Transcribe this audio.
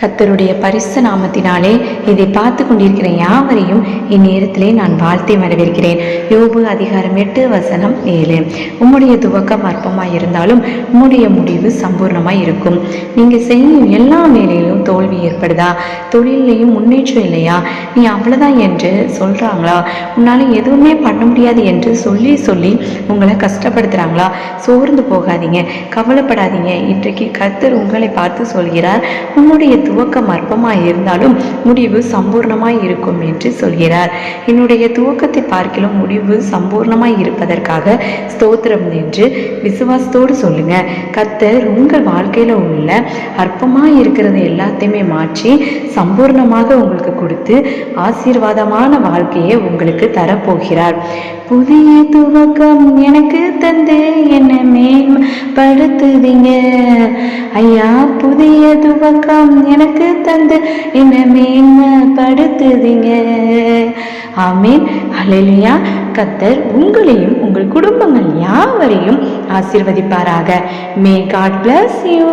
கத்தருடைய பரிசு நாமத்தினாலே இதை பார்த்து கொண்டிருக்கிற யாவரையும் இந்நேரத்திலே நான் வாழ்த்தி வரவேற்கிறேன். யோபு அதிகாரம் எட்டு வசனம் ஏழு. உம்முடைய துவக்கம் அற்பமாக இருந்தாலும் உம்முடைய முடிவு சம்பூர்ணமாக இருக்கும் நீங்க செய்யும் எல்லா வேலையிலும் தோல்வி ஏற்படுதா? தொழிலையும் முன்னேற்றம் இல்லையா? நீ அவ்வளவுதான் என்று சொல்றாங்களா? உன்னால எதுவுமே பண்ண முடியாது என்று சொல்லி சொல்லி உங்களை கஷ்டப்படுத்துறாங்களா? சோர்ந்து போகாதீங்க கவலைப்படாதீங்க. இன்றைக்கு கர்த்தர் உங்களை பார்த்து சொல்கிறார் உன்னுடைய துவக்கம் அற்பமாக இருந்தாலும் முடிவு சம்பூர்ணமாக இருக்கும் என்று சொல்கிறார். என்னுடைய துவக்கத்தை பார்க்கிலும் முடிவு சம்பூர்ணமாய் இருப்பதற்காக ஸ்தோத்திரம் என்று விசுவாசத்தோடு சொல்லுங்க. கர்த்தர் உங்கள் வாழ்க்கையில உள்ள அற்பமாக இருக்கிறது எல்லாத்தையுமே மாற்றி சம்பூர்ணமாக உங்களுக்கு கொடுத்து ஆசீர்வாதமான வாழ்க்கையை உங்களுக்கு தரப்போகிறார். புதிய துவக்கம் எனக்கு தந்து என்ன மேம்படுத்துதீங்க ஐயா புதிய துவக்கம் எனக்கு தந்து என்ன மேம்படுத்துதீங்க ஆமீன். அலெலியா கத்தர் உங்களையும் உங்கள் குடும்பங்கள் யாவரையும் ஆசீர்வதிப்பாராக. May God bless you